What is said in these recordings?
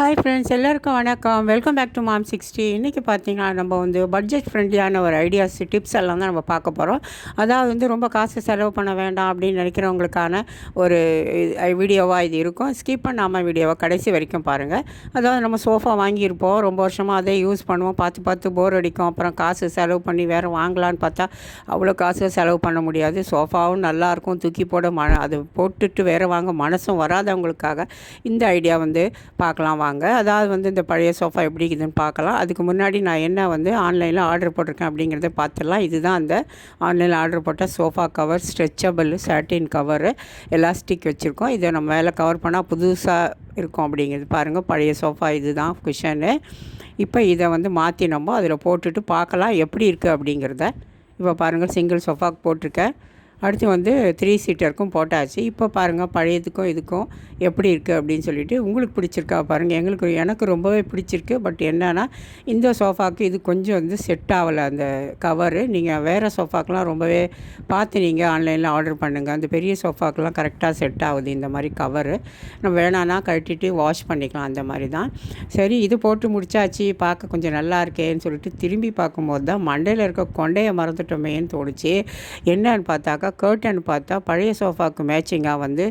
Hi friends எல்லாருக்கும் வணக்கம். Welcome back to mom sixty இன்றைக்கி பார்த்தீங்கன்னா நம்ம வந்து பட்ஜெட் ஃப்ரெண்ட்லியான ஒரு ஐடியாஸ் டிப்ஸ் எல்லாம் தான் நம்ம பார்க்க போகிறோம் அதாவது வந்து ரொம்ப காசு செலவு பண்ண வேண்டாம் அப்படின்னு நினைக்கிறவங்களுக்கான ஒரு வீடியோவாக இது இருக்கும். ஸ்கிப் பண்ணாமல் வீடியோவை கடைசி வரைக்கும் பாருங்கள் அதாவது நம்ம சோஃபா வாங்கியிருப்போம். ரொம்ப வருஷமாக அதே யூஸ் பண்ணுவோம். பார்த்து பார்த்து போர் அடிக்கும். அப்புறம் காசு செலவு பண்ணி வேறு வாங்கலான்னு பார்த்தா அவ்வளோ காசு செலவு பண்ண முடியாது. சோஃபாவும் நல்லாயிருக்கும் தூக்கி போட மன அது போட்டுட்டு வேறு வாங்க மனசும் வராதவங்களுக்காக இந்த ஐடியா வந்து பார்க்கலாம். வாங்க. அதாவது வந்து இந்த பழைய சோஃபா எப்படி இருக்குதுன்னு பார்க்கலாம். அதுக்கு முன்னாடி நான் என்ன வந்து ஆன்லைனில் ஆர்டர் போட்டிருக்கேன் அப்படிங்கிறத பார்த்துடலாம். இதுதான் அந்த ஆன்லைனில் ஆர்டர் போட்ட sofa cover stretchable satin cover elastic வச்சுருக்கோம். இதை நம்ம மேலே கவர் பண்ணால் புதுசாக இருக்கும் அப்படிங்கிறது பாருங்கள் பழைய சோஃபா இது தான் குஷனு இப்போ இதை வந்து மாற்றி நம்ம அதில் போட்டுட்டு பார்க்கலாம் எப்படி இருக்குது அப்படிங்கிறத. இப்போ பாருங்கள் சிங்கிள் சோஃபாக்கு போட்டிருக்கேன். அடுத்து வந்து த்ரீ சீட்டருக்கும் போட்டாச்சு. இப்போ பாருங்கள் பழையதுக்கும் இதுக்கும் எப்படி இருக்குது அப்படின்னு சொல்லிட்டு உங்களுக்கு பிடிச்சிருக்கா பாருங்கள் எங்களுக்கு எனக்கு ரொம்பவே பிடிச்சிருக்கு. பட் என்னென்னா இந்த சோஃபாவுக்கு இது கொஞ்சம் வந்து செட் ஆகலை. அந்த கவரு நீங்கள் வேறு சோஃபாக்கெலாம் ரொம்பவே பார்த்து நீங்கள் ஆன்லைனில் ஆர்டர் பண்ணுங்கள் அந்த பெரிய சோஃபாக்கெலாம் கரெக்டாக செட் ஆகுது இந்த மாதிரி கவரு நம்ம வேணான்னா கட்டிட்டு வாஷ் பண்ணிக்கலாம் அந்த மாதிரி தான். சரி இது போட்டு முடிச்சாச்சு. பார்க்க கொஞ்சம் நல்லா இருக்கேன்னு சொல்லிட்டு திரும்பி பார்க்கும்போது தான் மண்டையில் இருக்க கொண்டையை மறந்துட்டோமேன்னு தோணுச்சு. என்னன்னு பார்த்தாக்கா கர்டன் பார்த்தா பழைய சோஃபாவுக்கு மேட்சிங்காக வந்து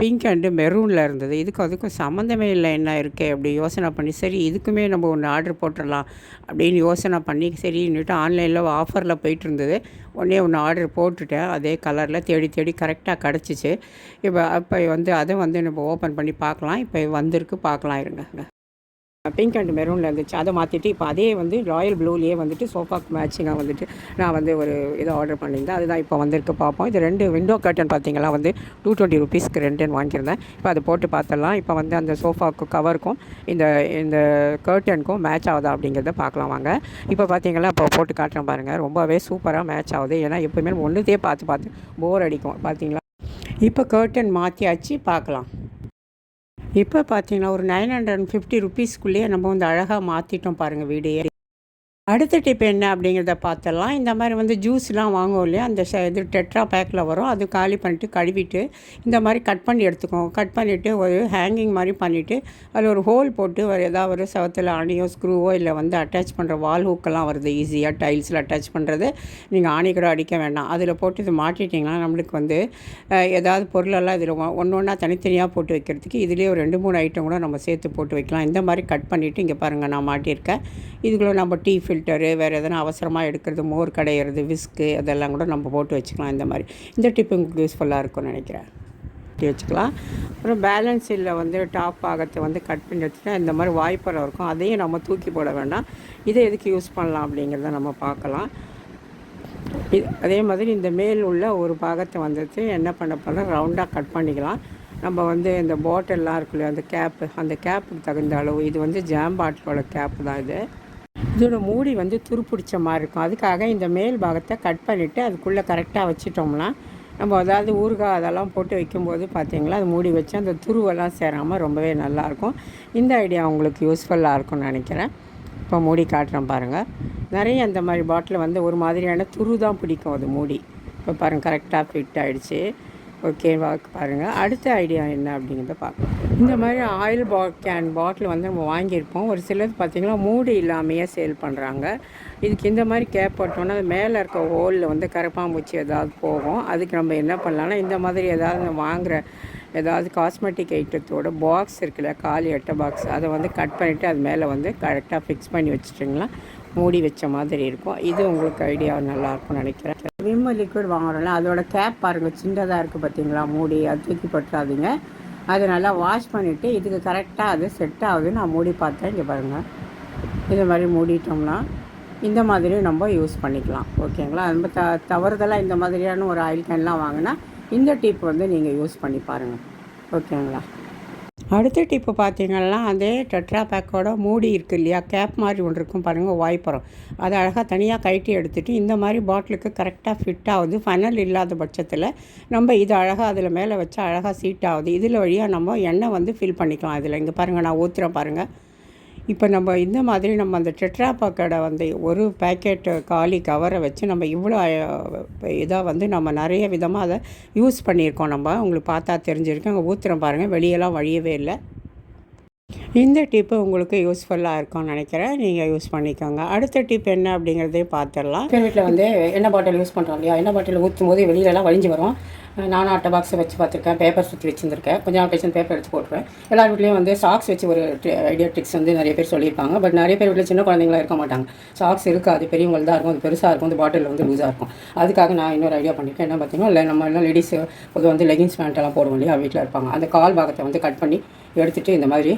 பிங்க் அண்டு மெரூனில் இருந்தது. இதுக்கு அதுக்கும் சம்மந்தமே இல்லை. என்ன இருக்கே அப்படி யோசனை பண்ணி சரி இதுக்குமே நம்ம ஒன்று ஆர்டர் போட்டுடலாம் அப்படின்னு யோசனை பண்ணி சரின்னுட்டு ஆன்லைனில் ஆஃபரில் போயிட்டு இருந்தது. உடனே ஒன்று ஆர்டர் போட்டுட்டேன். அதே கலரில் தேடி தேடி கரெக்டாக கிடச்சிச்சு. இப்போ அப்போ வந்து அதை வந்து நம்ம ஓப்பன் பண்ணி பார்க்கலாம். இப்போ வந்திருக்கு. பார்க்கலாம் இருங்க. பிங்க் அண்ட் மெரூனில் இருந்துச்சு. அதை மாற்றிட்டு இப்போ அதே வந்து ராயல் ப்ளூலேயே வந்துட்டு சோஃபாக்கு மேட்சிங்காக வந்துட்டு நான் வந்து ஒரு இதை ஆர்டர் பண்ணியிருந்தேன். அதுதான் இப்போ வந்திருக்கு. பார்ப்போம். இது ரெண்டு விண்டோ கர்டன் பார்த்தீங்களா? வந்து டூ டுவெண்ட்டி ருபீஸ்க்கு ரெண்டுன்னு வாங்கியிருந்தேன். இப்போ அதை போட்டு பார்த்துடலாம். இப்போ வந்து அந்த சோஃபாக்கு கவருக்கும் இந்த இந்த கர்டனுக்கும் மேட்ச் ஆகுதா அப்படிங்கிறத பார்க்கலாம் வாங்க. இப்போ பார்த்தீங்களா? இப்போ போட்டு காட்டுறேன் பாருங்கள் ரொம்பவே சூப்பராக மேட்ச் ஆகுது. ஏன்னா எப்போயுமே ஒன்றுதே பார்த்து பார்த்து போர் அடிக்கும். பார்த்தீங்களா? இப்போ கர்டன் மாற்றியாச்சு பார்க்கலாம். இப்போ பார்த்தீங்கன்னா ஒரு நைன் ஹண்ட்ரட் அண்ட் ஃபிஃப்டி ருபீஸ்க்குள்ளேயே நம்ம வந்து அழகாக மாற்றிட்டோம் பாருங்கள் வீடையே அடுத்த டிப் என்ன அப்படிங்கிறத பார்த்துடலாம். இந்த மாதிரி வந்து ஜூஸ்லாம் வாங்குவோம் இல்லையா? அந்த இது டெட்ரா பேக்கில் வரும். அது காலி பண்ணிவிட்டு கழுவிட்டு இந்த மாதிரி கட் பண்ணி எடுத்துக்கோங்க கட் பண்ணிவிட்டு ஒரு ஹேங்கிங் மாதிரி பண்ணிவிட்டு அதில் ஒரு ஹோல் போட்டு ஒரு ஏதாவது ஒரு சவத்தில் ஆணியோ ஸ்க்ரூவோ இல்லை வந்து அட்டாச் பண்ணுற வால் ஹூக்கெல்லாம் வருது ஈஸியாக டைல்ஸில் அட்டாச் பண்ணுறது நீங்கள் ஆணி கூட அடிக்க வேண்டாம். அதில் போட்டு இது மாட்டிட்டிங்கன்னா நம்மளுக்கு வந்து ஏதாவது பொருளெல்லாம் இதில் ஒன்று ஒன்றா தனித்தனியாக போட்டு வைக்கிறதுக்கு இதுலேயே ஒரு ரெண்டு மூணு ஐட்டம் கூட நம்ம சேர்த்து போட்டு வைக்கலாம். இந்த மாதிரி கட் பண்ணிவிட்டு இங்கே பாருங்கள் நான் மாட்டியிருக்கேன். இதுக்குள்ளே நம்ம டீ ஃபில்டரு வேறு எதனா அவசரமாக எடுக்கிறது மோர் கடையிறது விஸ்க்கு அதெல்லாம் கூட நம்ம போட்டு வச்சுக்கலாம் இந்த மாதிரி. இந்த டிப் உங்களுக்கு யூஸ்ஃபுல்லாக இருக்கும்னு நினைக்கிறேன். வச்சுக்கலாம். அப்புறம் பேலன்ஸ் இல்லை வந்து டாப் பாகத்தை வந்து கட் பண்ணி வச்சுட்டா இந்த மாதிரி வாய்ப்பரம் இருக்கும். அதையும் நம்ம தூக்கி போட வேண்டாம். இதை எதுக்கு யூஸ் பண்ணலாம் அப்படிங்கிறத நம்ம பார்க்கலாம். இது அதே மாதிரி இந்த மேல் உள்ள ஒரு பாகத்தை வந்துட்டு என்ன பண்ண போகிறோம் ரவுண்டாக கட் பண்ணிக்கலாம். நம்ம வந்து இந்த பாட்டில்லாம் இருக்குல்ல அந்த கேப்பு அந்த கேப்புக்கு தகுந்த அளவு. இது வந்து ஜாம் பாட்டிலோட கேப்பு தான் இது. இதோட மூடி வந்து துருப்பிடிச்ச மாதிரி இருக்கும். அதுக்காக இந்த மேல் பாகத்தை கட் பண்ணிவிட்டு அதுக்குள்ளே கரெக்டாக வச்சிட்டோம்னா நம்ம அதாவது ஊறுகாய் அதெல்லாம் போட்டு வைக்கும்போது பார்த்திங்களா அது மூடி வச்சு அந்த துருவெல்லாம் சேராமல் ரொம்பவே நல்லாயிருக்கும் இந்த ஐடியா உங்களுக்கு யூஸ்ஃபுல்லாக இருக்கும்னு நினைக்கிறேன். இப்போ மூடி காட்டுறேன் பாருங்கள் நிறைய அந்த மாதிரி பாட்டில் வந்து ஒரு மாதிரியான துரு தான் பிடிக்கும் அது மூடி. இப்போ பாருங்கள் கரெக்டாக ஃபிட் ஆகிடுச்சு ஓகேவா பாருங்கள் அடுத்த ஐடியா என்ன அப்படிங்கிறத பார்க்கலாம் இந்த மாதிரி ஆயில் பா கேன் பாட்டில் வந்து நம்ம வாங்கியிருப்போம். ஒரு சிலது பார்த்திங்கன்னா மூடி இல்லாமையே சேல் பண்ணுறாங்க இதுக்கு இந்த மாதிரி கேப் போட்டோன்னா அது மேலே இருக்க ஹோலில் வந்து கரப்பாம்பூச்சி ஏதாவது போகும். அதுக்கு நம்ம என்ன பண்ணலாம்னா இந்த மாதிரி ஏதாவது வாங்குகிற ஏதாவது காஸ்மெட்டிக் ஐட்டத்தோட பாக்ஸ் இருக்குல்ல காலி அட்டை பாக்ஸ் அதை வந்து கட் பண்ணிவிட்டு அது மேலே வந்து கரெக்டாக ஃபிக்ஸ் பண்ணி வச்சுட்டிங்களா? மூடி வச்ச மாதிரி இருக்கும். இது உங்களுக்கு ஐடியா நல்லாயிருக்கும்னு நினைக்கிறேன். விம்மு லிக்விட் வாங்குறோம்ல அதோட கேப் பாருங்கள் சின்னதாக இருக்குது பார்த்தீங்களா மூடி அது தூக்கி பற்றாதீங்க. அதை நல்லா வாஷ் பண்ணிவிட்டு இதுக்கு கரெக்டாக அது செட் ஆகுது நான் மூடி பார்த்தேன். இங்கே பாருங்கள் இது மாதிரி மூடிட்டோம்னா இந்த மாதிரி நம்ம யூஸ் பண்ணிக்கலாம். ஓகேங்களா நம்ம த தவறுதலாக இந்த மாதிரியான ஒரு ஆயில் கேன்லாம் வாங்கினா இந்த டிப் வந்து நீங்கள் யூஸ் பண்ணி பாருங்கள் ஓகேங்களா அடுத்த டிப்பு பார்த்தீங்கன்னா அதே டெட்ரா பேக்கோட மூடி இருக்குது இல்லையா? கேப் மாதிரி ஒன்று இருக்கும் பாருங்கள் வாய்ப்புறம். அதை அழகாக தனியாக கழட்டி எடுத்துகிட்டு இந்த மாதிரி பாட்டிலுக்கு கரெக்டாக ஃபிட் ஆகுது. ஃபனல் இல்லாத பட்சத்தில் நம்ம இது அழகாக அதில் மேலே வச்சா அழகாக சீட் ஆகுது. இதில் வழியாக நம்ம எண்ணெய் வந்து ஃபில் பண்ணிக்கலாம். இதில் இங்கே பாருங்கள் நான் ஊற்றுறேன் பாருங்கள் இப்போ நம்ம இந்த மாதிரி நம்ம அந்த டெட்ரா வந்து ஒரு பேக்கெட் காலி கவரை வச்சு நம்ம இவ்வளோ இதாக வந்து நம்ம நிறைய விதமாக அதை யூஸ் பண்ணியிருக்கோம் நம்ம. உங்களுக்கு பார்த்தா தெரிஞ்சிருக்கு அங்கே ஊற்றுறோம் பாருங்கள் வெளியெல்லாம் வழியவே இல்லை. இந்த டிப்பு உங்களுக்கு யூஸ்ஃபுல்லாக இருக்கும்னு நினைக்கிறேன். நீங்கள் யூஸ் பண்ணிக்கோங்க. அடுத்த டிப் என்ன அப்படிங்கிறதையும் பார்த்துடலாம் எங்கள் வீட்டில் வந்து எண்ணெய் பாட்டில் யூஸ் பண்ணுறோம் இல்லையா? எண்ணெய் பாட்டில் ஊற்றும் போது வெளியிலலாம் வழிஞ்சு வரும். நானும் அட்டை பாக்ஸை வச்சு பார்த்துருக்கேன். பேப்பர் சுற்றி வச்சுருந்துருக்கேன். கொஞ்சம் நாள் கழிச்சு பேப்பர் எடுத்து போட்டுருவேன். எல்லார் வீட்லேயும் வந்து சாக்ஸ் வச்சு ஒரு ஐடியா ட்ரிக்ஸ் வந்து நிறைய பேர் சொல்லியிருப்பாங்க. பட் நிறைய பேர் வீட்டில் சின்ன குழந்தைங்களாம் இருக்க மாட்டாங்க. சாக்ஸ் இருக்காது. பெரியவங்களுக்கு தான் இருக்கும். அது பெருசாக இருக்கும். அந்த பாட்டில் வந்து லூஸாக இருக்கும். அதுக்காக நான் இன்னொரு ஐடியா பண்ணியிருக்கேன் என்ன பார்த்தீங்கன்னா இல்லை நம்ம எல்லாம் லேடிஸ் பொதுவாக வந்து லெகின்ஸ் பேண்ட் எல்லாம் போடுவோம் இல்லையா? வீட்டில் இருப்பாங்க. அந்த கால் பாகத்தை வந்து கட் பண்ணி எடுத்துகிட்டு இந்த மாதிரி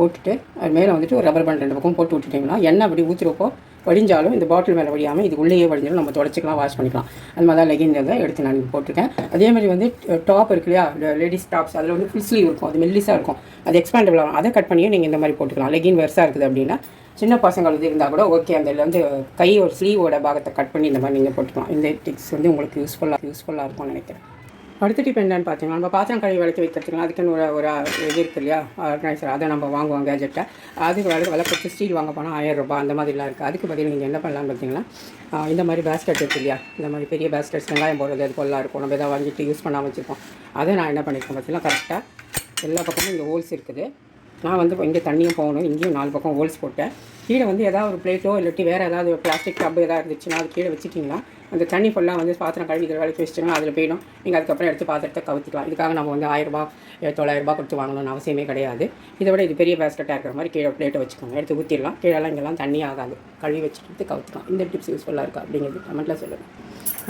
போட்டுட்டு அது மேலே வந்துட்டு ஒரு ரப்பர் பேண்ட் ரெண்டு பக்கம் போட்டு விட்டுட்டிங்கன்னா எண்ணெய் அப்படி ஊற்றுறப்போ வடிஞ்சாலும் இந்த பாட்டில் மேலே வடியாமல் இது உள்ளேயே வடிஞ்சாலும் நம்ம தொடச்சிக்கலாம் வாஷ் பண்ணிக்கலாம். அந்த மாதிரி தான் லெகின் தான் எடுத்து நான் போட்டிருக்கேன். அதே மாதிரி வந்து டாப் இருக்கு இல்லையா? லேடிஸ் டாப்ஸ் அதில் வந்து ஃபுல் ஸ்லீவ் இருக்கும். அது மெல்லிஸாக இருக்கும். அது எக்ஸ்பேண்டபிள் ஆகும் அதை கட் பண்ணியும் நீங்கள் இந்த மாதிரி போட்டுக்கலாம். லெகின் வெர்ஸாக இருக்குது அப்படின்னா சின்ன பசங்கள் இது இருந்தால் கூட ஓகே அந்த வந்து கை ஒரு ஸ்லீவோட பாகத்தை கட் பண்ணி இந்த மாதிரி நீங்கள் போட்டுக்கலாம். இந்த டிப்ஸ் வந்து உங்களுக்கு யூஸ்ஃபுல்லாக யூஸ்ஃபுல்லாக இருக்கும்னு நினைக்கிறேன். அடுத்த டிப் என்னன்னு பார்த்தீங்கன்னா நம்ம பாத்திரம் கழுவி விளக்கி வைக்கிறதுக்கு அதுக்குன்னு ஒரு ஒரு இது இருக்கு இல்லையா? ஆர்கனைசர் அதை நம்ம வாங்குவோம் கேஜெட்டை அதுக்கு விலை விலை ஸ்டீல் வாங்க போனால் ஆயிரம் ரூபாய் அந்த மாதிரிலாம் இருக்குது அதுக்கு பதில் நீங்கள் என்ன பண்ணலாம்னு பார்த்தீங்கன்னா இந்த மாதிரி பேஸ்கெட் இருக்குது இல்லையா? இந்த மாதிரி பெரிய பேஸ்கெட்ஸ் வெங்காயம் போடுறது அது போலாம் இருக்கும். நம்ம எதாவது வாங்கிட்டு யூஸ் பண்ணாமல் வச்சுருப்போம். அதை நான் என்ன பண்ணியிருக்கேன் பார்த்தீங்கன்னா கரெக்டாக எல்லா பக்கமும் இங்கே ஹோல்ஸ் இருக்குது. நான் வந்து இங்கே தண்ணியும் போகணும் இங்கேயும் நாலு பக்கம் ஹோல்ஸ் போட்டேன். கீழே வந்து ஏதாவது ஒரு பிளேட்டோ இல்லாட்டி வேறு ஏதாவது பிளாஸ்டிக் டப் ஏதாவது இருந்துச்சுன்னா அது கீழே வச்சுட்டிங்கன்னா அந்த தண்ணி ஃபுல்லாக வந்து பாத்திரம் கழுவி இதில் வேலைக்கு வச்சுட்டோம்னா அதில் போயிடும். நீங்கள் அதுக்கப்புறம் எடுத்து பாத்திரத்தை கவுத்துக்கலாம். இதுக்காக நம்ம வந்து ஆயிரரூபா தொள்ளாயிரரூபா கொடுத்து வாங்கணும்னு அவசியமே கிடையாது. இதை விட இது பெரிய பேஸ்கெட்டாக இருக்கிற மாதிரி கீழே பிளேட்டை வச்சுக்கோங்க. எடுத்து ஊற்றிடலாம் கீழெல்லாம் இங்கெல்லாம் தண்ணி ஆகாது. கழுவி வச்சுட்டு கவுத்துக்கலாம். இந்த டிப்ஸ் யூஸ்ஃபுல்லாக இருக்கா அப்படிங்கிறது கமெண்ட்டில் சொல்லுங்கள்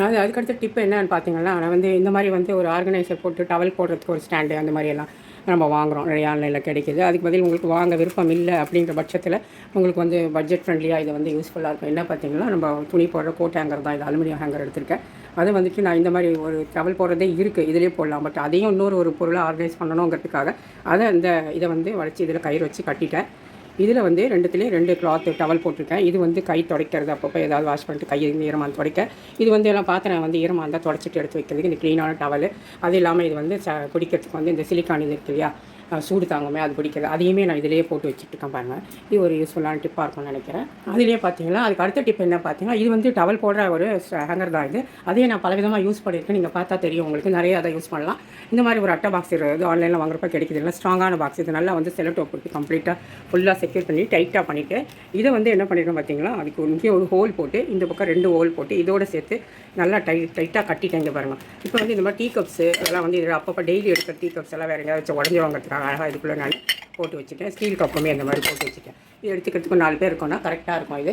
அது அதுக்கடுத்த டிப் என்னன்னு பார்த்தீங்கன்னா நான் வந்து இந்த மாதிரி வந்து ஒரு ஆர்கனைசர் போட்டு டவல் போடுறதுக்கு ஒரு ஸ்டாண்டு அந்த மாதிரி எல்லாம். நம்ம வாங்குகிறோம் நிறைய ஆன்லைனில் கிடைக்குது. அதுக்கு பதில் உங்களுக்கு வாங்க விருப்பம் இல்லை அப்படிங்கிற பட்சத்தில் உங்களுக்கு வந்து பட்ஜெட் ஃப்ரெண்ட்லியாக இது வந்து யூஸ்ஃபுல்லாக இருக்கும். என்ன பார்த்தீங்கன்னா நம்ம துணி போடுற கோட் ஹேங்கர் தான். இது அலுமினியம் ஹேங்கர் எடுத்திருக்கேன். அது வந்துட்டு நான் இந்த மாதிரி ஒரு டவல் போடுறதே இருக்குது இதிலே போடலாம். பட் அதையும் இன்னொரு ஒரு பொருளை ஆர்கனைஸ் பண்ணணுங்கிறதுக்காக அதை அந்த இதை வந்து வளைச்சி இதில் கயிறு வச்சு கட்டிட்டேன். இதில் வந்து ரெண்டுத்துலேயும் ரெண்டு கிளாத் டவல் போட்டிருக்கேன். இது வந்து கை துடைக்கிறது. அப்பப்போ ஏதாவது வாஷ் பண்ணிட்டு கை ஈரமாக துடைக்க. இது வந்து எல்லாம் பாத்திரம் வந்து ஈரமாக இருந்தால் துடைச்சிட்டு எடுத்து வைக்கிறதுக்கு இந்த க்ளீனான டவல் அது இல்லாமல் இது வந்து ச குடிக்கிறதுக்கு வந்து இந்த சிலிக்கான் இது இருக்கு இல்லையா? சூடு தாங்குமே அது பிடிக்கிறது அதையுமே நான் இதிலேயே போட்டு வச்சுட்டு இருக்கேன் பாருங்கள் இது ஒரு யூஸ்ஃபுல்லான டிப்பாக இருக்கும்னு நினைக்கிறேன். அதுலேயே பார்த்தீங்கன்னா அதுக்கு அடுத்த டிப் என்ன பார்த்தீங்கன்னா இது வந்து டவல் போடுற ஒரு ஹேங்கர் தான் இது. அதையே நான் பலவிதமாக யூஸ் பண்ணியிருக்கேன். நீங்கள் பார்த்தா தெரியும் உங்களுக்கு நிறைய அதை யூஸ் பண்ணலாம். இந்த மாதிரி ஒரு அட்டை பாக்ஸ் இருக்குது ஆன்லைனில் வாங்குறப்ப கிடைக்குது இல்லை. ஸ்ட்ராங்கான பாக்ஸ் இது நல்லா வந்து செலட்டோ போட்டு கம்ப்ளீட்டாக ஃபுல்லாக செக்யூர் பண்ணி டைட்டாக பண்ணிவிட்டு இதை வந்து என்ன பண்ணிடுறோம் பார்த்தீங்களா அதுக்கு இங்கே ஒரு ஹோல் போட்டு இந்த பக்கம் ரெண்டு ஹோல் போட்டு இதோட சேர்த்து நல்லா டை டைட்டாக கட்டிட்டேங்க பாருங்கள் இப்போ வந்து இந்த மாதிரி டீ கப்ஸு அதெல்லாம் வந்து இதில் அப்பப்போ டெய்லி எடுக்கிற டீ கப்ஸ் எல்லாம் வேறு எங்கேயாவது வச்சு உடஞ்சி வாங்குறதுக்காக அழகாக இதுக்குள்ளே நான் போட்டு வச்சுட்டேன். ஸ்டீல் கப்புமே அந்த மாதிரி போட்டு வச்சுட்டேன். இது எடுத்துக்கிறதுக்கு நாலு பேர் இருக்கோம்னா கரெக்டாக இருக்கும் இது.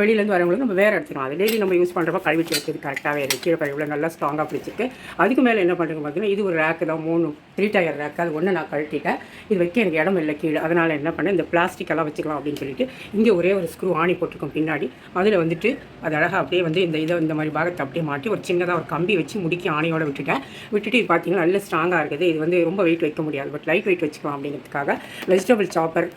வெளியிலேருந்து வரவங்களுக்கு நம்ம வேறு எடுத்துக்கலாம் அது டெய்லி நம்ம யூஸ் பண்ணுறப்ப கழுவிட்டு வைக்கிறது கரெக்டாகவே இருக்குது கீழே பாரு நல்லா ஸ்ட்ராங்காக பிடிச்சிருக்கு. அதுக்கு மேலே என்ன பண்ணுறது பார்த்தீங்கன்னா இது ஒரு ரேக்கு தான் மூணு த்ரீ டயர் ரேக்கு அது ஒன்று நான் கழட்டிட்டேன். இது வைக்க எனக்கு இடம் இல்லை கீழே. அதனால் என்ன பண்ணேன் இந்த பிளாஸ்டிக் எல்லாம் வச்சுக்கலாம் அப்படின்னு சொல்லிட்டு இங்கே ஒரே ஒரு ஸ்க்ரூ ஆணி போட்டிருக்கோம் பின்னாடி. அதில் வந்துட்டு அது அழகாக அப்படியே வந்து இந்த இதை இந்த மாதிரி பாகத்தை அப்படியே மாட்டி ஒரு சின்னதாக ஒரு கம்பி வச்சு முடிக்கி ஆணியோட விட்டுட்டேன். விட்டுட்டு இது பார்த்தீங்கன்னா நல்ல ஸ்ட்ராங்காக இருக்குது. இது வந்து ரொம்ப வெயிட் வைக்க முடியாது. பட் லைட் வெயிட் வச்சுக்கலாம் அப்படிங்கிறதுக்காக வெஜிடபிள் சாப்பர்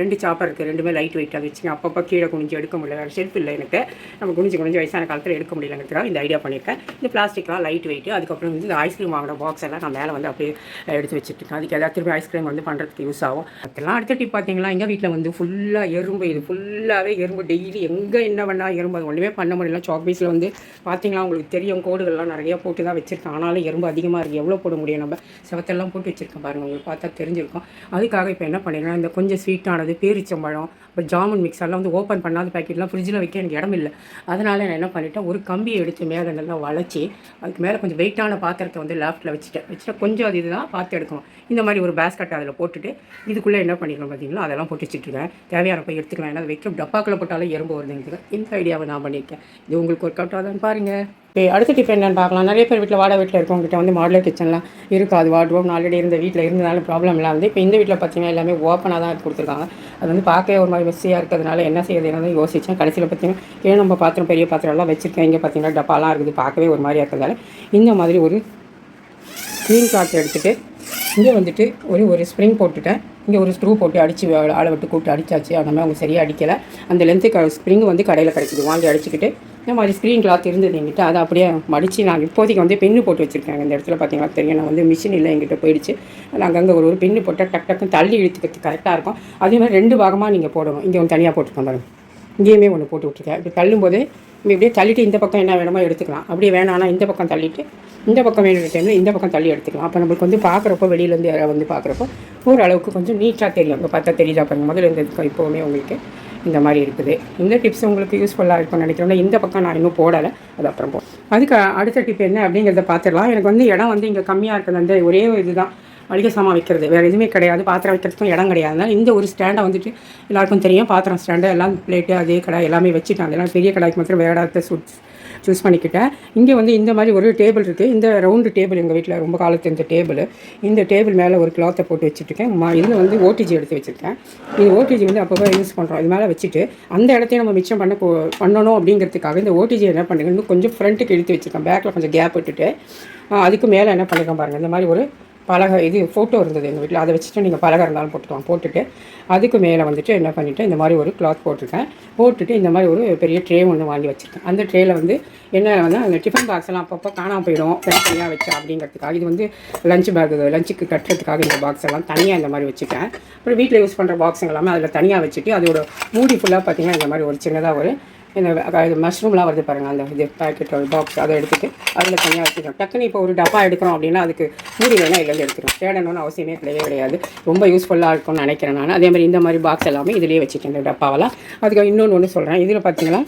ரெண்டு சாப்பர் இருக்குது ரெண்டுமே லைட் வெயிட்டாக வச்சுங்க. அப்பப்போ கீழே குனிஞ்சு எடுக்க முடியல. ஷெல்ஃப் இல்லை எனக்கு. நம்ம குனிஞ்சு குனிஞ்சு வயசான காலத்தில் எடுக்க முடியலங்கிறதுக்காக இந்த ஐடியா பண்ணியிருக்கேன். இந்த பிளாஸ்டிக்லாம் லைட் வெயிட்டு அதுக்கப்புறம் வந்து இந்த ஐஸ்கிரீம் வாங்கின பாக்ஸ் எல்லாம் நான் மேலே வந்து அப்படியே எடுத்து வச்சுருக்கேன் அதுக்கு ஏதாவது திரும்பி ஐஸ்கிரீம் வந்து பண்ணுறதுக்கு யூஸ் ஆகும். அதெல்லாம் அடுத்த டிப் எங்கள் வீட்டில் வந்து ஃபுல்லாக எறும்பு. இது ஃபுல்லாகவே எறும்பு டெய்லி எங்கே என்ன பண்ணால் எறும்பு. அது ஒன்றுமே பண்ண முடியல. சாக்பீஸில் வந்து பார்த்தீங்களா? உங்களுக்கு தெரியும். கோடுகள்லாம் நிறைய போட்டு தான் வச்சுருக்கேன். ஆனாலும் எறும்பு அதிகமாக இருக்குது எவ்வளோ போட முடியும் நம்ம? செவத்தெல்லாம் போட்டு வச்சுருக்கேன் பாருங்கள் உங்களுக்கு பார்த்தா தெரிஞ்சிருக்கும். அதுக்காக இப்போ என்ன பண்ணிடுறேன் இந்த கொஞ்சம் ஸ்வீட்டானது பேரிச்சம்பழம் இப்போ ஜாமுன் மிக்ஸ் எல்லாம் வந்து ஓப்பன் பண்ணாத பேக்கெட்லாம் ஃப்ரிட்ஜில் வைக்க எனக்கு இடம் இல்லை. அதனால் நான் என்ன பண்ணிட்டேன் ஒரு கம்பியை எடுத்து மேலே நல்லா வளைச்சி அதுக்கு மேலே கொஞ்சம் வெயிட்டான பாத்திரத்தை வந்து லேஃப்ட்டில் வச்சுட்டேன். வச்சுட்டு கொஞ்சம் அது இதுதான் பார்த்து எடுக்கணும். இந்த மாதிரி ஒரு பேஸ்கட் அதில் போட்டுட்டு இதுக்குள்ளே என்ன பண்ணிக்கணும் பார்த்தீங்களா அதெல்லாம் போட்டு வச்சுட்ருக்கேன் தேவையான போய் எடுத்துக்கலாம். ஏன்னா வைக்கிற வைக்க போட்டாலும் எறும்பு வருதுங்கிறது இந்த ஐடியாவை நான் பண்ணியிருக்கேன். இது உங்களுக்கு ஒர்க் அவுட் ஆகுதான்னு பாருங்கள் இப்போ அடுத்த டிப் என்னென்னு பார்க்கலாம். நிறைய பேர் வீட்டில் வாடகை வீட்டில் இருக்கவங்ககிட்ட வந்து மாடலர் கிச்சன்லாம் இருக்காது. வார்ட்ரோப் ஆல்ரெடி இருந்த வீட்டில் இருந்ததால ப்ராப்ளம் இல்லை வந்து இப்போ இந்த வீட்டில் பார்த்தீங்கன்னா எல்லாமே ஓப்பனாக தான் கொடுத்துருக்காங்க. அது வந்து பார்க்கவே ஒரு மாதிரி மெஸ்ஸியாக இருக்கிறதுனால என்ன செய்யறது என்ன யோசித்தேன் கடைசியில் பார்த்தீங்கன்னா ஏன் நம்ம பாத்திரம் பெரிய பாத்திரம்லாம் வச்சுருக்கேன். இங்கே பார்த்தீங்கன்னா டப்பாலாம் இருக்குது. பார்க்கவே ஒரு மாதிரியாக இருக்கிறதால இந்த மாதிரி ஒரு க்ளீன் கிளாத் எடுத்துகிட்டு இங்கே வந்துட்டு ஒரு ஒரு ஸ்ப்ரிங் போட்டுட்டேன். இங்கே ஒரு ஸ்க்ரூ போட்டு அடித்து ஆளை விட்டு கூப்பிட்டு அடித்தாச்சு அந்த மாதிரி அவங்க சரியாக அடிக்கலை. அந்த லென்த்து ஸ்ப்ரிங் வந்து கடையில் கிடைக்கிது. வாங்கி அடிச்சுக்கிட்டு இந்த மாதிரி ஸ்க்ரீன் கிளாத் இருந்தது என்கிட்ட. அதை அப்படியே மடித்து நான் இப்போதைக்கு வந்து பின்னு போட்டு வச்சுருக்கேன். இந்த இடத்துல பார்த்தீங்கன்னா தெரியும். நான் வந்து மிஷின் இல்லை எங்கிட்ட போயிடுச்சு. நான் அங்கங்கே ஒரு ஒரு பின்னு போட்டால் டக் டக்குன்னு தள்ளி இழுத்துக்கிறது கரெக்டாக இருக்கும். அதே மாதிரி ரெண்டு பாகமாக நீங்கள் போடணும். இங்கே ஒன்று தனியாக போட்டுருக்கோம் பாருங்கள் இங்கேயுமே ஒன்று போட்டு விட்ருக்கேன் இப்போ தள்ளும்போதே நம்ம இப்படியே தள்ளிட்டு இந்த பக்கம் என்ன வேணுமோ எடுத்துக்கலாம். அப்படியே வேணாம்னா இந்த பக்கம் தள்ளிட்டு இந்த பக்கம் வேணுங்கிற டைமில் இந்த பக்கம் தள்ளி எடுத்துக்கலாம். அப்போ நம்மளுக்கு வந்து பார்க்குறப்போ வெளியிலேருந்து யாராவது வந்து பார்க்குறப்போ ஓரளவுக்கு கொஞ்சம் நீட்டாக தெரியும். இங்கே பார்த்தா தெரியுதா பாருங்கள் முதல்ல இருந்ததுக்கு இப்போவுமே உங்களுக்கு இந்த மாதிரி இருக்குது. இந்த டிப்ஸ் உங்களுக்கு யூஸ்ஃபுல்லாக இருக்கும்னு நினைக்கிறோன்னா இந்த பக்கம் நான் இன்னும் போடலை. அது அப்புறம் போ அதுக்கு அடுத்த டிப் என்ன அப்படிங்கிறத பார்த்துடலாம். எனக்கு வந்து இடம் வந்து இங்கே கம்மியாக இருக்கிறது வந்து ஒரே இதுதான். மளிகை சாமான் வைக்கிறது. வேறு எதுவுமே கிடையாது. பாத்திரம் வைக்கிறதுக்கும் இடம் கிடையாது. இந்த ஒரு ஸ்டாண்டை வந்துட்டு எல்லாருக்கும் தெரியும். பாத்திரம் ஸ்டாண்டு எல்லாம் பிளேட்டு அதே கடை எல்லாமே வச்சுட்டாங்க. எல்லாம் பெரிய கடைக்கு மாத்திரம் வேறு இடத்த சூட் சூஸ் பண்ணிக்கிட்டேன். இங்கே வந்து இந்த மாதிரி ஒரு டேபிள் இருக்குது இந்த ரவுண்டு டேபிள் எங்கள் வீட்டில் ரொம்ப காலத்து இந்த டேபிள் இந்த டேபிள் மேலே ஒரு கிளாத்தை போட்டு வச்சுருக்கேன் மா இதில் வந்து ஓடிஜி எடுத்து வச்சுருக்கேன். இது ஓடிஜி வந்து அப்பப்போ யூஸ் பண்ணுறோம் இது மேலே வச்சுட்டு அந்த இடத்தையும் நம்ம மிச்சம் பண்ண போ- பண்ணணும் அப்படிங்கிறதுக்காக இந்த ஓடிஜி என்ன பண்ணுங்க? இன்னும் கொஞ்சம் ஃப்ரண்ட்டுக்கு இழுத்து வச்சுருக்கேன். பேக்கில் கொஞ்சம் கேப் விட்டுட்டு அதுக்கு மேலே என்ன பண்ணிருக்கேன் பாருங்கள் இந்த மாதிரி ஒரு பலகை இது ஃபோட்டோ இருந்தது எங்கள் வீட்டில் அதை வச்சுட்டு நீங்கள் பலகை இருந்தாலும் போட்டுக்கலாம். போட்டுட்டு அதுக்கு மேலே வந்துட்டு என்ன பண்ணிவிட்டு இந்த மாதிரி ஒரு கிளாத் போட்டிருக்கேன். போட்டுட்டு இந்த மாதிரி ஒரு பெரிய ட்ரே ஒன்று வாங்கி வச்சுருக்கேன். அந்த ட்ரேயில் வந்து என்ன வந்து அந்த டிஃபன் பாக்ஸ் எல்லாம் அப்பப்போ காணாமல் போயிடும். தனியாக வச்சா அப்படிங்கிறதுக்காக இது வந்து லஞ்ச் பேக் லஞ்சுக்கு கட்டுறதுக்காக இந்த பாக்ஸ் எல்லாம் தனியாக இந்த மாதிரி வச்சுட்டேன். அப்புறம் வீட்டில் யூஸ் பண்ணுற பாக்ஸ் எல்லாமே அதில் தனியாக வச்சுட்டு அதோட மூடி ஃபுல்லாக பார்த்திங்கன்னா இந்த மாதிரி ஒரு சின்னதாக ஒரு இந்த இது மஷ்ரூம்லாம் வருது பாருங்கள் அந்த இது பேக்கெட்டோட பாக்ஸ் அதை எடுத்துகிட்டு அதில் தனியாக வச்சுக்கிறோம் டக்குன்னு இப்போ ஒரு டப்பா எடுக்கிறோம் அப்படின்னா அதுக்கு மூடி வேணால் இதுலேருந்து எடுத்துக்கணும். தேடணும்னு அவசியமே கிடையவே கிடையாது. ரொம்ப யூஸ்ஃபுல்லாக இருக்கும்னு நினைக்கிறேன் நான். அதே மாதிரி இந்த மாதிரி பாக்ஸ் எல்லாமே இதுலேயே வச்சுருக்கேன் இந்த டப்பாவெல்லாம். அதுக்கு இன்னொன்று ஒன்று சொல்கிறேன் இதில் பார்த்தீங்கன்னா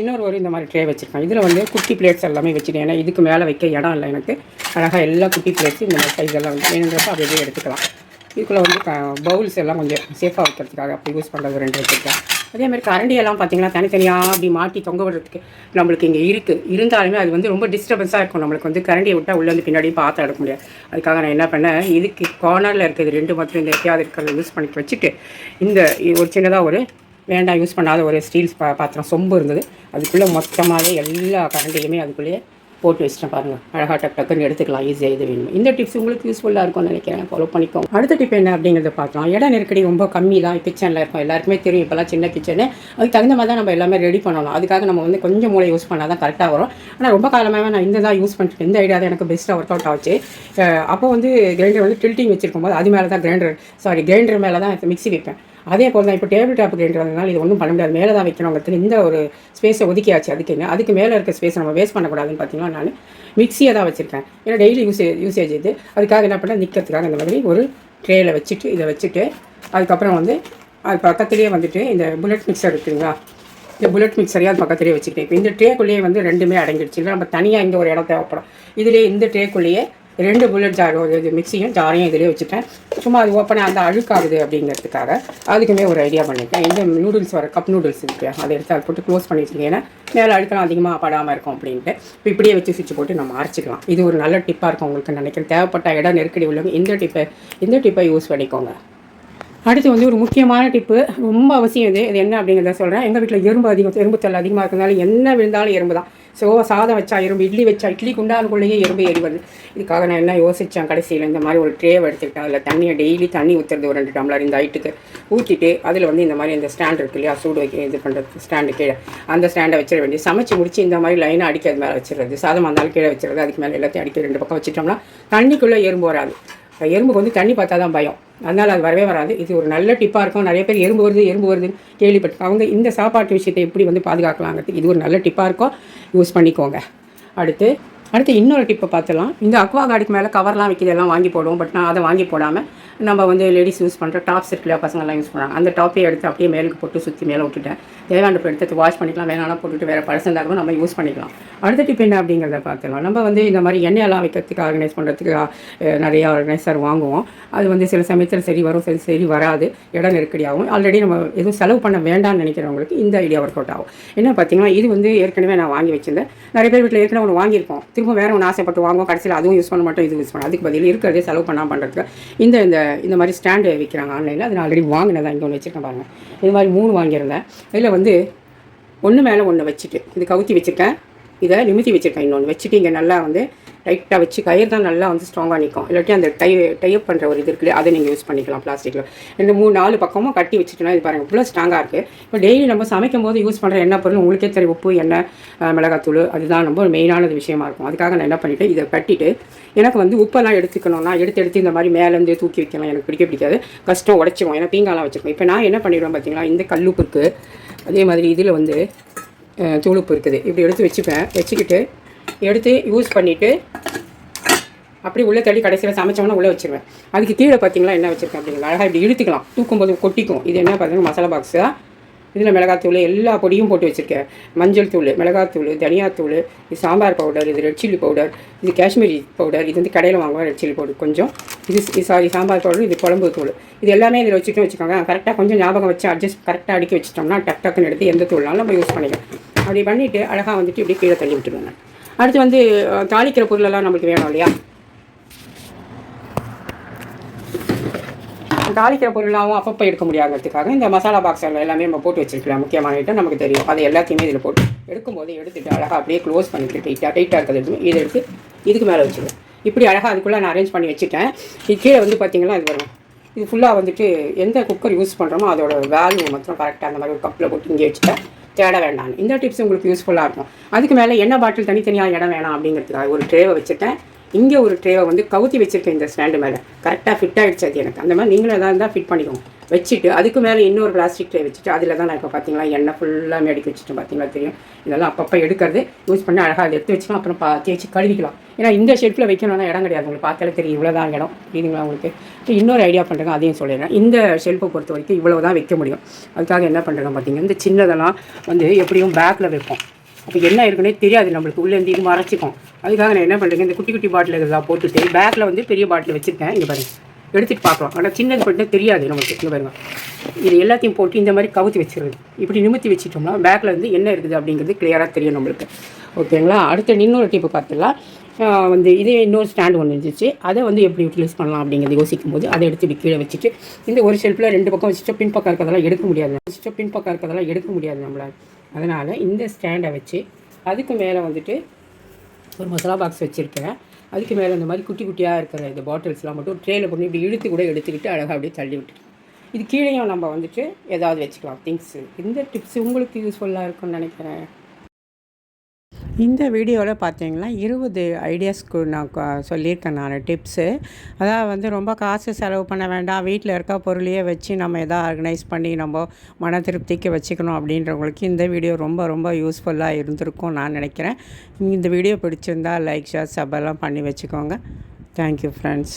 இன்னொரு ஒரு இந்த மாதிரி ட்ரே வச்சுருக்கேன். இதில் வந்து குட்டி பிளேட்ஸ் எல்லாமே வச்சுட்டேன். ஏன்னா இதுக்கு மேலே வைக்க இடம் இல்லை எனக்கு. அழகாக எல்லா குட்டி பிளேட்ஸும் இந்த மாதிரி சைஸ் எல்லாம் வந்து வேணுன்றப்ப அப்படியே எடுத்துக்கலாம். இதுக்குள்ளே வந்து பவுல்ஸ் எல்லாம் கொஞ்சம் சேஃபாக வைக்கிறதுக்காக அப்போ யூஸ் பண்ணுறது ரெண்டு வச்சுருக்கேன். அதே மாதிரி கரண்டி பார்த்தீங்கன்னா தனித்தனியாக அப்படி மாட்டி தொங்க விடுறதுக்கு நம்மளுக்கு இங்கே இருக்குது இருந்தாலுமே அது வந்து ரொம்ப டிஸ்டர்பன்ஸாக இருக்கும். நம்மளுக்கு வந்து கரண்டியை விட்டால் உள்ளே வந்து பின்னாடி பார்த்து எடுக்க முடியாது. அதுக்காக நான் என்ன பண்ணேன் இதுக்கு கார்னரில் இருக்கிறது ரெண்டு மாத்திரம் இந்த எப்பயாவது இருக்கிறத யூஸ் பண்ணி வச்சுட்டு இந்த ஒரு சின்னதாக ஒரு வேண்டாம் யூஸ் பண்ணாத ஒரு ஸ்டீல்ஸ் பா பாத்திரம் சொம்பு இருந்தது. அதுக்குள்ளே மொத்தமாகவே எல்லா கரண்டியுமே அதுக்குள்ளேயே போட்டு வச்சுட்டேன் பாருங்கள் அழகாக டக் டக்குன்னு எடுத்துக்கலாம். ஈஸியாக இது வேணும்? இந்த டிப்ஸ் உங்களுக்கு யூஸ்ஃபுல்லாக இருக்கும்னு நினைக்கிறேன். ஃபாலோ பண்ணிக்கோங்க. அடுத்த டிப் என்ன அப்படிங்கிறத பார்க்கலாம். இட நெருக்கடி ரொம்ப கம்மி தான் கிச்சனில் இருக்கும். எல்லாருக்குமே தெரியும். இப்போலாம் சின்ன கிச்சனு அதுக்கு தகுந்த மாதிரி தான் நம்ம எல்லாமே ரெடி பண்ணணும். அதுக்காக நம்ம வந்து கொஞ்சம் மூளை யூஸ் பண்ணால் தான் கரெக்டாக வரும். ஆனால் ரொம்ப காலமாகவே நான் இந்த தான் யூஸ் பண்ணிட்டு இந்த ஐடியா தான் எனக்கு பெஸ்ட்டாக ஒர்க் அவுட் ஆச்சு. அப்போ வந்து கிரைண்டர் வந்து டில்ட்டிங் வச்சிருக்கும் போது அது மேலே தான் கிரைண்டர் சாரி கிரைண்டர் மேலே தான் மிக்ஸி வைப்பேன். அதே போல் தான் இப்போ டேபிள் டாப் வந்ததுனால இது ஒன்றும் பண்ண முடியாது. மேலே தான் வைக்கணுங்கிறது இந்த ஒரு ஸ்பேஸை ஒதுக்கியாச்சு அதுக்கு அதுக்கு மேலே இருக்க ஸ்பேஸை நம்ம வேஸ்ட் பண்ணக்கூடாதுன்னு பார்த்தீங்கன்னா நான் மிக்சியை தான் வச்சுருக்கேன். ஏன்னா டெய்லி யூஸ் யூசேஜ் இது. அதுக்காக என்ன பண்ணேன்? நிற்கிறதுக்காக இந்த மாதிரி ஒரு ட்ரேயில் வச்சுட்டு இதை வச்சுட்டு அதுக்கப்புறம் வந்து அது பக்கத்துலேயே வந்துட்டு இந்த புல்லட் மிக்சர் இருக்குதுங்களா இந்த புல்லட் மிக்சரையும் அது பக்கத்துலேயே வச்சுக்கிட்டேன். இப்போ இந்த ட்ரேக்குள்ளேயே வந்து ரெண்டுமே அடங்கிடுச்சு. இல்லை நம்ம தனியாக இங்கே ஒரு இடம் தேவைப்படும். இதுலேயே இந்த ட்ரேக்குள்ளேயே ரெண்டு புல்லட் ஜார் ஒரு இது மிக்ஸியும் ஜாரையும் இதிலே வச்சுட்டேன். சும்மா அது ஓப்பனாக அந்த அழுக்காகுது அப்படிங்கிறதுக்காக அதுக்குமே ஒரு ஐடியா பண்ணியிருக்கேன். இந்த நூடுல்ஸ் வர கப் நூடுல்ஸ் இருக்கு அதை எடுத்து அதை போட்டு க்ளோஸ் பண்ணி வச்சுருக்கேன். ஏன்னா மேலே அழுக்கலாம் அதிகமாக படாமல் இருக்கும் அப்படின்ட்டு. இப்போ இப்படியே வச்சு சுவிட்ச் போட்டு நம்ம அரைச்சிக்கலாம். இது ஒரு நல்ல டிப்பாக இருக்கும் உங்களுக்கு நினைக்கிறேன். தேவைப்பட்ட இடம் நெருக்கடி உள்ளவங்க இந்த டிப்பை இந்த டிப்பை யூஸ் பண்ணிக்கோங்க. அடுத்து வந்து ஒரு முக்கியமான டிப்பு ரொம்ப அவசியம் இது. இது என்ன அப்படிங்கிறத சொல்கிறேன் எங்கள் வீட்டில் எறும்பு அதிகம் எறும்பு தல் அதிகமாக இருக்கிறதுனால என்ன விழுந்தாலும் எறும்பு தான். ஸோ சாதம் வச்சா எறும்பு இட்லி வச்சா இட்லி குண்டானுக்குள்ளேயே எறும்பு ஏறி வருது. இதுக்காக நான் என்ன யோசித்தேன் கடைசியில் இந்த மாதிரி ஒரு ட்ரேவை எடுத்துக்கிட்டேன். அதில் தண்ணியை டெய்லி தண்ணி ஊற்றுறது ஒரு ரெண்டு டம்ளர் இந்த ஹைட்டுக்கு ஊற்றிட்டு அதில் வந்து இந்த மாதிரி இந்த ஸ்டாண்ட் இருக்கு இல்லையா சூடு வைக்க இது பண்ணுறது ஸ்டாண்டு கீழே. அந்த ஸ்டாண்டை வச்சிட வேண்டிய சமைச்சு முடிச்சு இந்த மாதிரி லைனாக அடிக்க அது மேலே வச்சிடுறது. சாதம் வந்தாலும் கீழே வச்சிடுறது. அதுக்கு மேலே எல்லாத்தையும் அடிக்க ரெண்டு பக்கம் வச்சுட்டோம்னா தண்ணிக்குள்ளே எறும்பு வராது. எறும்புக்கு வந்து தண்ணி பார்த்தா தான் பயம். அதனால் அது வரவே வராது. இது ஒரு நல்ல டிப்பாக இருக்கும். நிறைய பேர் எறும்பு வருது எறும்பு வருதுன்னு கேள்விப்பட்டு அவங்க இந்த சாப்பாட்டு விஷயத்தை எப்படி வந்து பாதுகாக்கலாங்கிறது இது ஒரு நல்ல டிப்பாக இருக்கும். யூஸ் பண்ணிக்கோங்க. அடுத்து அடுத்து இன்னொரு டிப்பை பார்த்துலாம் இந்த அக்வா கார்டுக்கு மேலே கவர்லாம் வைக்கிறதெல்லாம் வாங்கி போடுவோம். பட் நான் அதை வாங்கி போடாமல் நம்ம வந்து லேடிஸ் யூஸ் பண்ணுற டாப்ஸ் இருக்குல்ல பசங்கள்லாம் யூஸ் பண்ணுறாங்க அந்த டாப்பே எடுத்து அப்படியே மேலுக்கு போட்டு சுற்றி மேலே விட்டுட்டேன். தேவையான எடுத்து வாஷ் பண்ணிக்கலாம். வேணாலும் போட்டுட்டு வேறு பழசந்தா கூட நம்ம யூஸ் பண்ணிக்கலாம். அடுத்த டிப் என்ன அப்படிங்கிறத பார்த்துக்கலாம் நம்ம வந்து இந்த மாதிரி எண்ணெயெல்லாம் வைக்கிறதுக்கு ஆர்கனைஸ் பண்ணுறதுக்கு நிறையா நிறைய ஆர்கனைசர் வாங்குவோம். அது வந்து சில சமயத்தில் சரி வரும் சரி சரி வராது. இடம் நெருக்கடியாகும். ஆல்ரெடி நம்ம எதுவும் செலவு பண்ண வேண்டாம்னு நினைக்கிறவங்களுக்கு இந்த ஐடியா ஒர்க் அவுட் ஆகும். என்ன பார்த்தீங்கன்னா இது வந்து ஏற்கனவே நான் வாங்கி வச்சிருந்தேன். நிறைய பேர் வீட்டில் ஏற்கனவே ஒன்று வாங்கியிருப்போம் திரும்ப வேற ஒன்று ஆசைப்பட்டு வாங்குவோம். கடைசியில் அதுவும் யூஸ் பண்ண மாட்டோம் இது யூஸ் பண்ண அதுக்கு பதில் இருக்கிறதே செலவு பண்ணாமல் பண்ணுறதுக்கு இந்த இந்த இந்த மாதிரி ஸ்டாண்டு விற்கிறாங்க ஆன்லைனில் அது நான் ஆல்ரெடி வாங்கினதான் இங்கே ஒன்று வச்சுருக்கேன் பாருங்கள் இது மாதிரி மூணு வாங்கியிருந்தேன். இதில் வந்து ஒன்று மேலே ஒன்று வச்சுட்டு இது கவுத்தி வச்சுருக்கேன். இதை நிமித்தி வச்சுருக்கேன் இன்னொன்று வச்சுட்டு இங்கே நல்லா வந்து டைட்டாக வச்சு கயிறு தான் நல்லா வந்து ஸ்ட்ராங்காக நிற்கும் இல்லாட்டி அந்த டை டைப் பண்ணுற ஒரு இது இருக்குல்ல அதை நீங்கள் யூஸ் பண்ணிக்கலாம் பிளாஸ்டிக்கில் ரெண்டு மூணு நாலு பக்கமும் கட்டி வச்சுட்டோன்னா இது பாருங்கள் இவ்வளோ ஸ்ட்ராங்காக இருக்குது இப்போ டெய்லி நம்ம சமைக்கும் போது யூஸ் பண்ணுற என்ன பொருள்? உங்களுக்கே தெரியும் உப்பு எண்ணெய் மிளகாத்தூள் அதுதான் ரொம்ப மெயினானது விஷயமா இருக்கும். அதுக்காக நான் என்ன பண்ணிவிட்டு இதை கட்டிட்டு எனக்கு வந்து உப்பெல்லாம் எடுத்துக்கணும்னா எடுத்து எடுத்து இந்த மாதிரி மேலேருந்து தூக்கி வைக்கலாம். எனக்கு பிடிக்க பிடிக்காது. கஷ்டம் உடச்சிக்கும் ஏன்னா பீங்காலாம் வச்சுருக்கோம். இப்போ நான் என்ன பண்ணிடுவேன் பார்த்தீங்களா இந்த கல்லுப்பு இருக்குது அதே மாதிரி இதில் வந்து தூளுப்பு இருக்குது. இப்படி எடுத்து வச்சுப்பேன். வச்சுக்கிட்டு எடுத்து யூஸ் பண்ணிவிட்டு அப்படி உள்ளே தள்ளி கடைசியில் சமைச்சோம்னா உள்ளே வச்சிருவேன். அதுக்கு கீழே பார்த்தீங்களா என்ன வச்சுருக்கேன் அப்படிங்களா? அழகாக இப்படி இழுத்துக்கலாம். தூக்கும்போது கொட்டிக்கும். இது என்ன பார்த்தீங்கன்னா மசாலா பாக்ஸா இதில் மிளகாத்தூள் எல்லா பொடியும் போட்டு வச்சுருக்கேன். மஞ்சள் தூள் மிளகாத்தூள் தனியாத்தூள் இது சாம்பார் பவுடர் இது ரெட் சில்லி பவுடர் இது காஷ்மீரி பவுடர் இது வந்து கடையில் வாங்குவோம் ரெட் சில்லி பவுடர் கொஞ்சம். இது சாரி சாம்பார் பவுடர் இது குழம்பு தூள். இது எல்லாமே இதில் வச்சுட்டு வச்சுக்கோங்க. கரெக்டாக கொஞ்சம் ஞாபகம் வச்சு அட்ஜஸ்ட் கரெக்டாக அடுக்கி வச்சிட்டோம்னா டக் டக்குன்னு எடுத்து எந்த தூள்னாலும் நம்ம யூஸ் பண்ணிக்கலாம். அப்படி பண்ணிவிட்டு அழகாக வந்துட்டு இப்படி கீழே தள்ளி விட்டுருவேன் அடுத்து வந்து தாளிக்கிற பொருளெல்லாம் நம்மளுக்கு வேணும் இல்லையா? தாளிக்கிற பொருளாகவும் அப்பப்போ எடுக்க முடியாததுக்காக இந்த மசாலா பாக்ஸில் எல்லாமே நம்ம போட்டு வச்சிருக்கலாம். முக்கியமான ஐட்டம் நமக்கு தெரியும். அது எல்லாத்தையுமே இதில் போட்டு எடுக்கும்போது எடுத்துட்டு அழகாக அப்படியே க்ளோஸ் பண்ணிட்டு டைட்டாக டைட்டாக இருக்கிறது. எடுத்து இதை எடுத்து இதுக்கு மேலே வச்சுருவேன் இப்படி அழகாக அதுக்குள்ளே நான் அரேஞ்ச் பண்ணி வச்சுட்டேன். இது கீழே வந்து பார்த்திங்கன்னா இது வரும் இது ஃபுல்லாக வந்துட்டு எந்த குக்கர் யூஸ் பண்ணுறோமோ அதோட வேல்யூ மாத்திரம் கரெக்டாக அந்த மாதிரி ஒரு கப்பில் போட்டு இங்கே வச்சுட்டேன். தேட வேண்டாம் இந்த டிப்ஸ் உங்களுக்கு யூஸ்ஃபுல்லாக இருக்கும். அதுக்கு மேலே என்ன பாட்டில் தனித்தனியாக இடம் வேணாம் அப்படிங்கிறதுக்காக ஒரு ட்ரேவை வச்சுட்டேன். இங்கே ஒரு ட்ரேவை வந்து கவுத்தி வச்சுருக்கேன் இந்த ஸ்டாண்டு மேலே. கரெக்டாக ஃபிட் ஆகிடுச்சு அது எனக்கு. அந்த மாதிரி நீங்களும் எதாவது இருந்தால் ஃபிட் பண்ணிக்கோங்க. வச்சுட்டு அதுக்கு மேலே இன்னொரு பிளாஸ்டிக் ட்ரே வச்சுட்டு அதில் தான் நான் இப்போ பார்த்தீங்களா எண்ணெய் ஃபுல்லாக மேடிக்க வச்சுட்டு பார்த்தீங்களா தெரியும்? இதெல்லாம் அப்பப்போ எடுக்கிறது யூஸ் பண்ணி அழகாக அதை எடுத்து வச்சுக்கலாம் அப்புறம் பா தேய்ச்சி கழுவிக்கலாம். ஏன்னா இந்த ஷெல்ஃபில் வைக்கணும்னா இடம் கிடையாது. உங்களுக்கு பார்த்தாலே தெரியும் இவ்வளோ தான் இடம். புரியுதுங்களா உங்களுக்கு? இன்னொரு ஐடியா பண்ணுறேங்க அதையும் சொல்லிடுறேன். இந்த ஷெல்ஃபை பொறுத்த வரைக்கும் இவ்வளோ தான் வைக்க முடியும். அதுக்காக என்ன பண்ணுறேங்க பார்த்தீங்கன்னா இந்த சின்னதெல்லாம் வந்து எப்படியும் பேக்கில் வைப்போம். அப்போ என்ன இருக்குன்னே தெரியாது நம்மளுக்கு. உள்ளேருந்து இது மறைச்சிக்கும். அதுக்காக நான் என்ன பண்ணுறேங்க இந்த குட்டி குட்டி பாட்டில் இதெல்லாம் போட்டுட்டு பேக்கில் வந்து பெரிய பாட்டில் வச்சுருக்கேன். இங்கே பாருங்கள் எடுத்துகிட்டு பார்க்கலாம். ஆனால் சின்னது போட்டு தெரியாது நமக்கு. இங்கே பாருங்க. இது எல்லாத்தையும் போட்டு இந்த மாதிரி கவுத்து வச்சுருது இப்படி நிமித்தி வச்சுட்டோம்னா பேக்கில் வந்து என்ன இருக்குது அப்படிங்கிறது கிளியராக தெரியும் நம்மளுக்கு. ஓகேங்களா அடுத்த இன்னொரு டிப்பு பார்த்துலாம் வந்து இதே இன்னொரு ஸ்டாண்ட் ஒன்று இருந்துச்சு. அதை வந்து எப்படி யூட்டிலைஸ் பண்ணலாம் அப்படிங்கிறது யோசிக்கும் போது அதை எடுத்து இப்படி கீழே வச்சுட்டு இந்த ஒரு ஷெல்ஃபில் ரெண்டு பக்கம் வச்சுட்டு பின் பக்கம் இருக்கிறதெல்லாம் எடுக்க முடியாது. வச்சுட்டு பின் பக்கம் இருக்கிறதெல்லாம் எடுக்க முடியாது நம்மளால் அதனால் இந்த ஸ்டாண்டை வச்சு அதுக்கு மேலே வந்துட்டு ஒரு மசாலா பாக்ஸ் வச்சுருக்கேன் அதுக்கு மேலே இந்த மாதிரி குட்டி குட்டியாக இருக்கிற இந்த பாட்டில்ஸ்லாம் மட்டும் ட்ரேயில் பண்ணி இப்படி இழுத்து கூட எடுத்துக்கிட்டு அழகாக அப்படியே தள்ளி விட்டுட்டு இது கீழேயும் நம்ம வந்துட்டு ஏதாவது வச்சுக்கலாம். திங்ஸு இந்த டிப்ஸ் உங்களுக்கு யூஸ்ஃபுல்லாக இருக்கும்னு நினைக்கிறேன்? இந்த வீடியோவில் பார்த்தீங்கன்னா இருபது ஐடியாஸ்க்கு நான் சொல்லியிருக்கேன் நான் டிப்ஸு அதாவது வந்து ரொம்ப காசு செலவு பண்ண வேண்டாம் வீட்டில் இருக்க பொருளையே வச்சு நம்ம எதாவது ஆர்கனைஸ் பண்ணி நம்ம மன திருப்திக்கு வச்சுக்கணும் அப்படின்றவங்களுக்கு இந்த வீடியோ ரொம்ப ரொம்ப யூஸ்ஃபுல்லாக இருந்திருக்கும் நான் நினைக்கிறேன். இந்த வீடியோ பிடிச்சிருந்தா லைக் ஷேர் சப்பெல்லாம் பண்ணி வச்சுக்கோங்க. Thank you friends